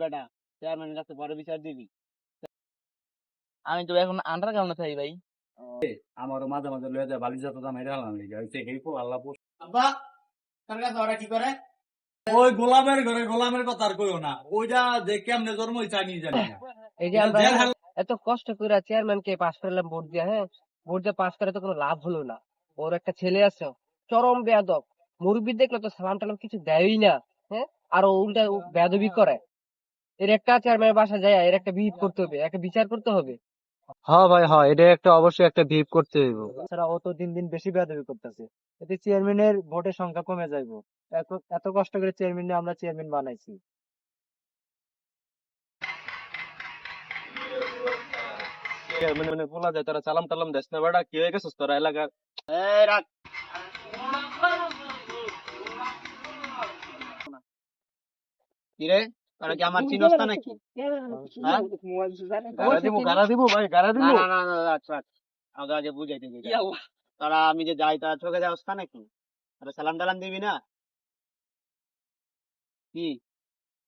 বেটা চেয়ারম্যানের কাছে পরে বিচার দিবি। আমি তো এখন আন্ডারগ্রাউন্ডে থাকি ভাই। আমারও মাঝে মাঝে লয়ে যায় বালি যত দাম এটা হালাম লিগা হইছে এই পো আল্লাহ পো আব্বা তোর কাছে ওরা কি করে? ওই গোলামের ঘরে গোলামের কথা আর কইও না। ওইটা যে কেমনে জন্ম হইছে আমি জানি না। এই যে এত কষ্ট করে চেয়ারম্যান কে পাস করলাম ভোট দিয়ে হ্যাঁ? ভোট দিয়ে পাস করে তো কোনো লাভ হলো না। ওর একটা ছেলে আছে চরম বেয়াদব। মুরব্বী দেখলে তো সালাম টালাম কিছু দেয়ই না হ্যাঁ? আর ও উল্টা বেয়াদবি করে। এর একটা চেয়ারম্যানের বাসা যায় এর একটা বিহিত করতে হবে একটা বিচার করতে হবে। হ্যাঁ ভাই হ্যাঁ এটা একটা অবশ্যই একটা ভিপ করতে হইব। তাছাড়া ও তো দিন দিন বেশি বেয়াদবি করতেছে। এতে চেয়ারম্যানের ভোটের সংখ্যা কমে যাইবো। এত এত কষ্ট করে চেয়ারম্যান আমরা চেয়ারম্যান বানাইছি। মানে বলা যায় তারা চালাম টালাম দেশ না বেড়া কি হয়ে গেছিস তোরা এলাকার? এই রাখ। কিরে তোরা কি আমার চিনস না নাকি? গাড়া দিব গাড়া দিব ভাই গাড়া দিব। না না না না আচ্ছা আগে আগে বুঝাইতে দিবি তোরা আমি যে যাই তারা চোখে যাওস না নাকি? সালাম টালাম দিবি না? কি?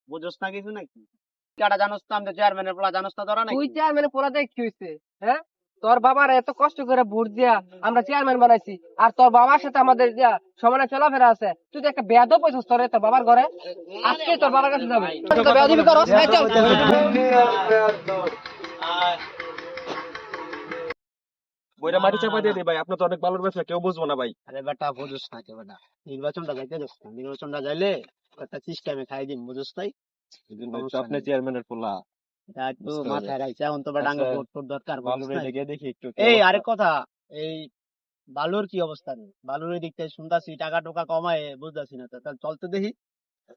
বুঝোস না কিছু নাকি? কাটা জানোস না আমি চেয়ারম্যানের পোলা জানোস না তোরা নাকি? চেয়ারম্যানের পোলা দেখ কি হয়েছে হ্যাঁ? তোর বাবার এত কষ্ট করে ভোট দিয়া আমরা চেয়ারম্যান বানাইছি আর তোর বাবার সাথে আমাদের যা সমানে চলাফেরা আছে তুই তো একটা বেয়াদব পয়সা তোর তোর বাবার ঘরে। আজকে তোর বাবার কাছে যাবে। বইটা মাটি চাপা দিয়ে ভাই তো অনেক ভালো ব্যবসা কেউ বুঝব না ভাই। আরে বেটা বুঝোস না কে বেটা। নির্বাচনটা যাইতে যাস না। নির্বাচনটা যাইলে একটা সিস্টেমে খাই দিন বুঝোস তাই? আপনি চেয়ারম্যানের পোলা। এটা একটু বুঝতে মাথায় রাখছে। এখন তো বেটা আচ্ছা। ভোট টোট দরকার ভালো বুঝোস নাই? লেগে দেখি একটু এই আরেক কথা এই বালুর কি অবস্থা রে? বালুর দিক থেকে শুনতাছি টাকা টোকা কমায় বুঝতাছি না তো। তাহলে চলতে দেখি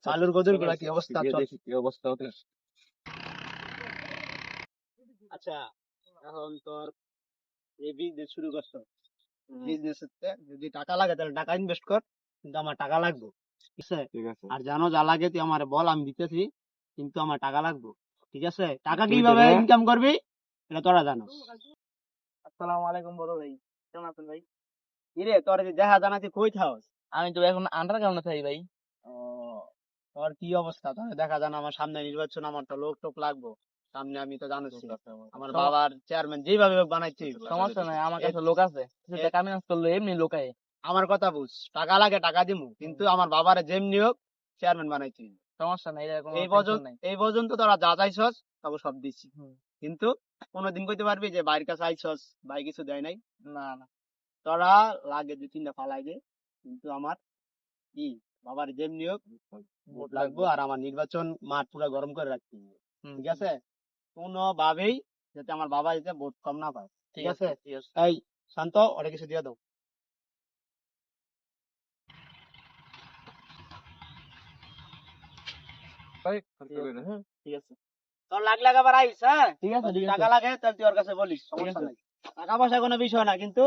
বালুর গদুরগুলা কি অবস্থা? দেখি কি অবস্থা হতে আচ্ছা এখন তোর এই বিজনেস শুরু করছ। বিজনেস যদি টাকা লাগে তাহলে টাকা ইনভেস্ট কর কিন্তু আমার টাকা লাগবে ঠিক আছে। আর জানো যা লাগে তুই আমার বল আমি দিতেছি কিন্তু আমার টাকা লাগবে। ঠিক আছে? টাকা কীভাবে ইনকাম করবি এটা তোরা জানো। আসসালামু আলাইকুম বড় ভাই কেমন আছেন ভাই? ইরে তোর যে দেখা জানা তুই কই থাকস? আমি তো এখন আন্ডারগ্রাউন্ডে থাকি ভাই। ও তোর কি অবস্থা? তোর দেখা জানা আমার সামনে নির্বাচন আমার তো লোক টোক লাগবো। সামনে আমি তো জানোস আমার। বাবার চেয়ারম্যান যেভাবে হোক বানাইছি। সমস্যা নাই আমার কাছে লোক আছে কিছু টাকা মিনাস করলে এমনি লোকায় আমার কথা বুঝ টাকা লাগে টাকা দিমু। কিন্তু আমার বাবার যেমনি হোক চেয়ারম্যান বানাইছি। সমস্যা নাই এরকম এই পর্যন্ত এই পর্যন্ত তোরা যা চাইছস তবে সব দিচ্ছি। কিন্তু কোনোদিন কইতে পারবি যে বাইরের কাছে আইছস ভাই কিছু দেয় নাই? না না। তোরা লাগে দুই তিনটা ফালাই দে কিন্তু আমার কি বাবার যেমনি হোক ভোট লাগবো আর আমার নির্বাচন মাঠ পুরো গরম করে রাখতে হবে। ঠিক আছে? কোনো ভাবেই যাতে আমার বাবা যাতে ভোট কম না পায় ঠিক আছে? এই শান্ত ওটা কিছু দিয়ে দাও। ঠিক আছে তোর লাখ লাখ আবার আইস হ্যাঁ? ঠিক আছে টাকা লাগে তাহলে তুই ওর কাছে বলিস সমস্যা নাই। টাকা পয়সা কোনো বিষয় না কিন্তু